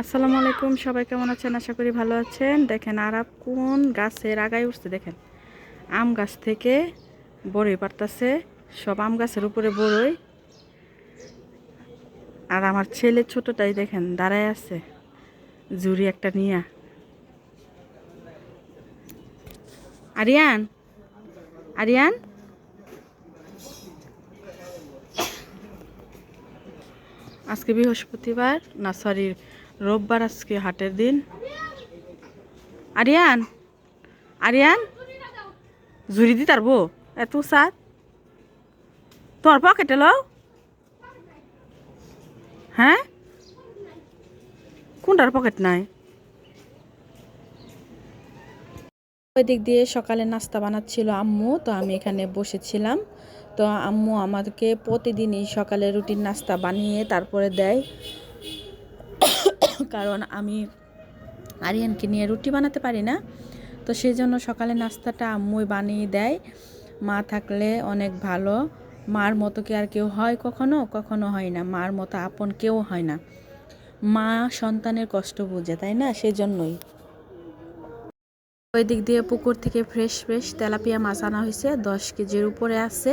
আসসালামু আলাইকুম, সবাই কেমন আছেন? আশা করি ভালো আছেন। দেখেন আরাব কোন গাছের আগায় উঠছে, দেখেন। আম গাছ থেকে বড়ই পারতাছে, সব আম গাছের উপরে বড়ই। আর আমার ছেলে ছোটটাই দেখেন, দাঁড়ায় আছে, জুড়ি একটা নিয়া। আরিয়ান আরিয়ান? আজকে বৃহস্পতিবার, না রোববার আজকে হাটের দিন। আরিয়ান আরিয়ান? জুড়ি দি তারবো। এত সাত তোর পকেটে লও। হ্যাঁ? কোনটার পকেট নাই? ওই দিক দিয়ে সকালে নাস্তা বানাচ্ছিল আম্মু, তো আমি এখানে বসেছিলাম। তো আম্মু আমাকে প্রতিদিনই সকালে রুটিন নাস্তা বানিয়ে তারপরে দেয়। কারণ আমি আরিয়ানকে নিয়ে রুটি বানাতে পারি না। তো সেই জন্য সকালে নাস্তাটা আম্মুই বানিয়ে দেয়। মা থাকলে অনেক ভালো। মার মতো কি আর কেউ হয় কখনো? কখনো হয় না। মার মতো আপন কেউ হয় না। মা সন্তানের কষ্ট বুঝে, তাই না? সেজন্যই। ওই দিক দিয়ে পুকুর থেকে ফ্রেশ ফ্রেশ তেলাপিয়া মাছ আনা হয়েছে। দশ কেজির উপরে আছে।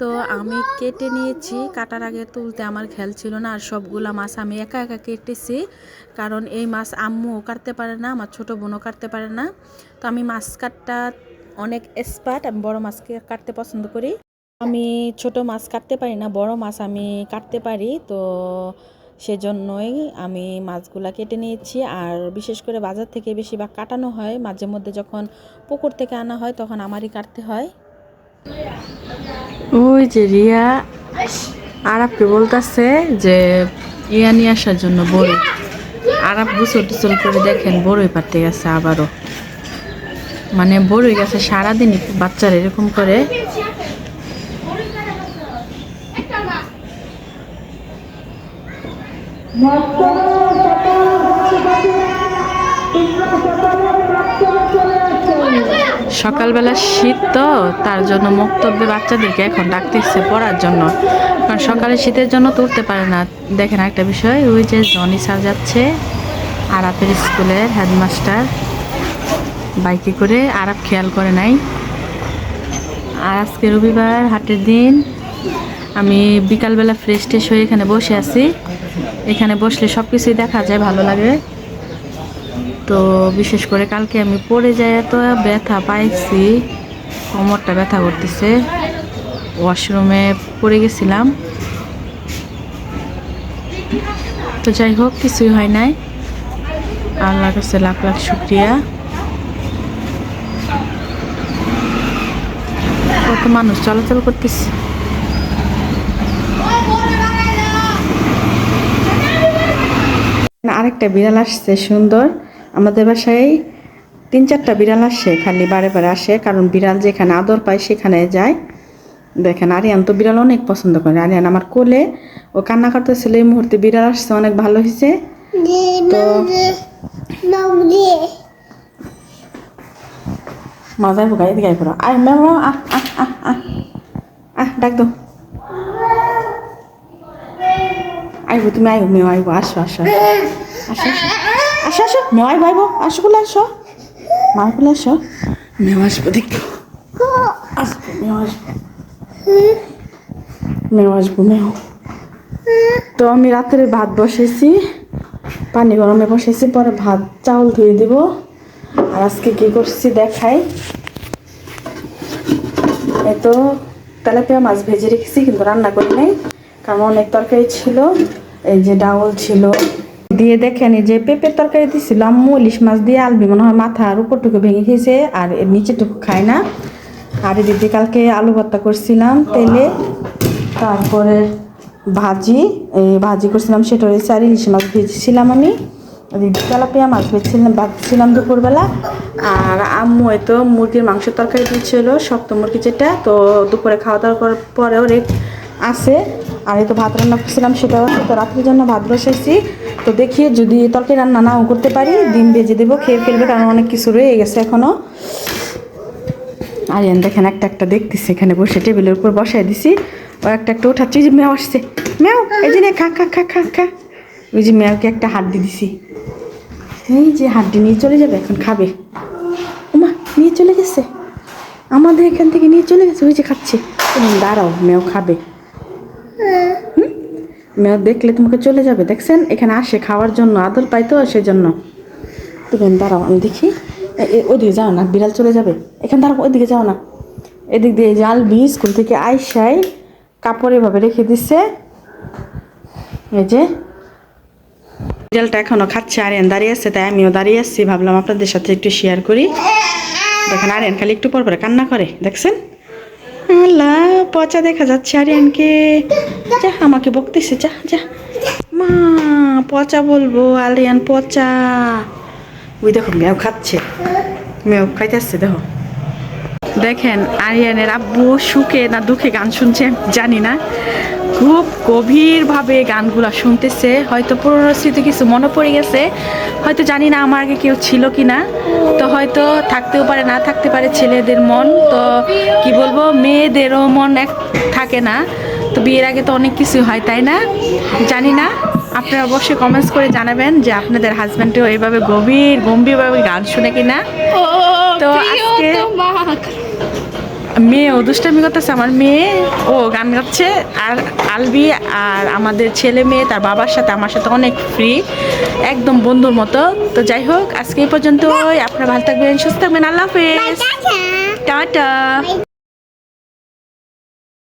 তো আমি কেটে নিয়েছি। কাটার আগে তুলতে আমার খেয়াল ছিল না আর সবগুলো মাছ আমি একা একা কেটেছি। কারণ এই মাছ আম্মুও কাটতে পারে না, আমার ছোটো বোনও কাটতে পারে না। তো আমি মাছ কাটটা অনেক এক্সপার্ট আমি বড় মাছকে কাটতে পছন্দ করি। আমি ছোট মাছ কাটতে পারি না, বড় মাছ আমি কাটতে পারি। তো সেজন্যই আমি মাছগুলা কেটে নিয়েছি। আর বিশেষ করে বাজার থেকে বেশিরভাগ কাটানো হয়। মাঝে মধ্যে যখন পুকুর থেকে আনা হয়, তখন আমারই কাটতে হয়। ওই যে রিয়া আরাবকে বলতেছে যে ইয়া নিয়ে আসার জন্য বড়ই আরাব গুছল টুসল করে দেখেন বড়ই পাতে গেছে আবারও। মানে বড়ই গেছে সারাদিনই বাচ্চারা এরকম করে। সকালবেলা শীত তো, তার জন্য মুক্তব্যে বাচ্চাদেরকে এখন ডাকতেছে পড়ার জন্য। কারণ সকালে শীতের জন্য তো উঠতে পারে না। দেখেন একটা বিষয়, ওই যে জনি স্যার যাচ্ছে, আরাপের স্কুলের হেডমাস্টার। বাইকে করে আরাপ খেয়াল করে নাই। আর আজকে রবিবার, হাটের দিন। আমি বিকালবেলা ফ্রেশ ট্রেশ হয়ে এখানে বসে আছি। এখানে বসলে সব কিছুই দেখা যায়, ভালো লাগে। তো বিশেষ করে কালকে আমি পড়ে যাই তো ব্যথা পাইছি। কোমরটা ব্যথা করতেছে। ওয়াশরুমে পড়ে গেছিলাম। তো যাই হোক, কিছুই হয় নাই। আল্লাহর কাছে লাখ লাখ শুক্রিয়া। কত মানুষ চলাচল করতেছে। আরেকটা বিড়াল আসছে, সুন্দর। আমাদের বাসায় তিন চারটা বিড়াল আসে, খালি বারে বারে আসে, কারণ বিড়াল যেখানে আদর পায় সেখানে যায়। দেখেন, আরিয়ান তো বিড়াল অনেক পছন্দ করে। আরিয়ান আমার কোলে, ও কান্না করতেছিল, এই মুহূর্তে বিড়াল আসছে, অনেক ভালো হয়েছে। তো মজার ভোগাই দিকে পড়ো আয় ম্যাম আহ আহ আহ আহ। ডাক দো আইবো, তুমি আইবো মেয়ে আইবো। আসো আসো। আসো আসো। আসো আসো। মেয়ে আইবো আইবো আসো বলে আসো। মা বলে আসো। মেয়ে আসব দেখো। আসব মেয়ে আসব। মেয়ে আসব মেয়ে তো আমি রাত্রে ভাত বসেছি পানি গরমে বসেছি পরে ভাত চাউল ধুয়ে দিব। আর আজকে কি করছি দেখাই। এই তো তেলাপিয়া মাছ ভেজে রেখেছি কিন্তু রান্না করি নাই কারণ অনেক তরকারি ছিল এই যে ডাউল ছিল। দিয়ে দেখেন যে পেঁপের তরকারি দিছিল, আম্মু ইলিশ মাছ দিয়ে আলবি, মনে হয় মাথার উপরটুকু ভেঙে খেয়েছে আর নিচেটুকু খায় না। আর এদিকে কালকে আলু ভর্তা করছিলাম, তেলে, তারপরে ভাজি ভাজি করছিলাম সেটা হয়েছে আর ইলিশ মাছ ভেজেছিলাম আমি। এদিকে তেলাপিয়া মাছ ভেজেছিলাম, ভাজছিলাম দুপুরবেলা। আর আম্মু তো মুরগির মাংসের তরকারি দিয়েছিল শক্ত মুরগি যেটা, তো দুপুরে খাওয়া দাওয়া করার পরেও রেট আছে। আর এই তো ভাত রান্না করছিলাম সেটাও। তো রাত্রির জন্য ভাত বসাইছি। তো দেখি যদি তরকারি রান্না নাও করতে পারি, ডিম ভেজে দেবো, খেয়ে ফেলবে, কারণ অনেক কিছু রয়ে গেছে এখনও আরিয়ান দেখেন একটা একটা দেখতেছি, এখানে বসে টেবিলের উপর বসাই দিছি। ও একটা একটা উঠাচ্ছি যে মেও আসছে। মেও এই যে খা খা খা খা খা। ওই যে মেয়কে একটা হাড্ডি দিছি। এই যে হাড্ডি নিয়ে চলে যাবে, এখন খাবে। ওমা নিয়ে চলে গেছে। আমাদের এখান থেকে নিয়ে চলে গেছে, ওই যে খাচ্ছে। দাঁড়াও মেয় খাবে। মেয় দেখলে তোমাকে চলে যাবে, দেখছেন? এখানে আসে খাওয়ার জন্য, আদর পাই তো সেজন্য। তুমি দাঁড়াও, আমি দেখি। ওইদিকে যাও না, বিড়াল চলে যাবে। এখানে দাঁড়াও, ওইদিকে যাও না। এদিক দিয়ে জাল বি স্কুল থেকে আইসাই কাপড় এভাবে রেখে দিচ্ছে এই যে বিড়ালটা এখনও খাচ্ছে, আরিয়ান দাঁড়িয়ে আছে, তাই আমিও দাঁড়িয়ে আসছি ভাবলাম আপনাদের সাথে একটু শেয়ার করি। দেখেন, আরিয়ান খালি একটু পর পরে কান্না করে, দেখছেন? আল্লাহ, পচা দেখা যাচ্ছে আরিয়ানকে। যা, আমাকে বকতেছে, যা যা। মা, পচা বলব, আরিয়ান পচা। ওই দেখো, মেয়েও খাচ্ছে। মেয়েও আসছে দেখো। দেখেন আরিয়ানের আব্বু সুখে না দুঃখে গান শুনছে জানি না। খুব গভীরভাবে গানগুলো শুনতেছে হয়তো পুরনো স্মৃতি কিছু মনে পড়ে গেছে হয়তো জানি না আমার আগে কেউ ছিল কি না তো হয়তো থাকতেও পারে না থাকতে পারে ছেলেদের মন তো কি বলব মেয়েদেরও মন এক থাকে না। তো বিয়ের আগে তো অনেক কিছু হয় তাই না? জানি না আপনারা অবশ্যই কমেন্টস করে জানাবেন যে আপনাদের হাজব্যান্ডও এইভাবে গভীর গম্ভীরভাবে গান শুনে কিনা। তো আজকে মেয়ে ও দুষ্টামি করতেছে আমার মেয়ে ও গান গাচ্ছে আর আলবি আর আমাদের ছেলে মেয়ে তার বাবার সাথে আমার সাথে অনেক ফ্রি একদম বন্ধুর মতো। তো যাই হোক আজকে এই পর্যন্তই আপনারা ভালো থাকবেন সুস্থ থাকবেন আল্লাহ হাফেজ। টাটা।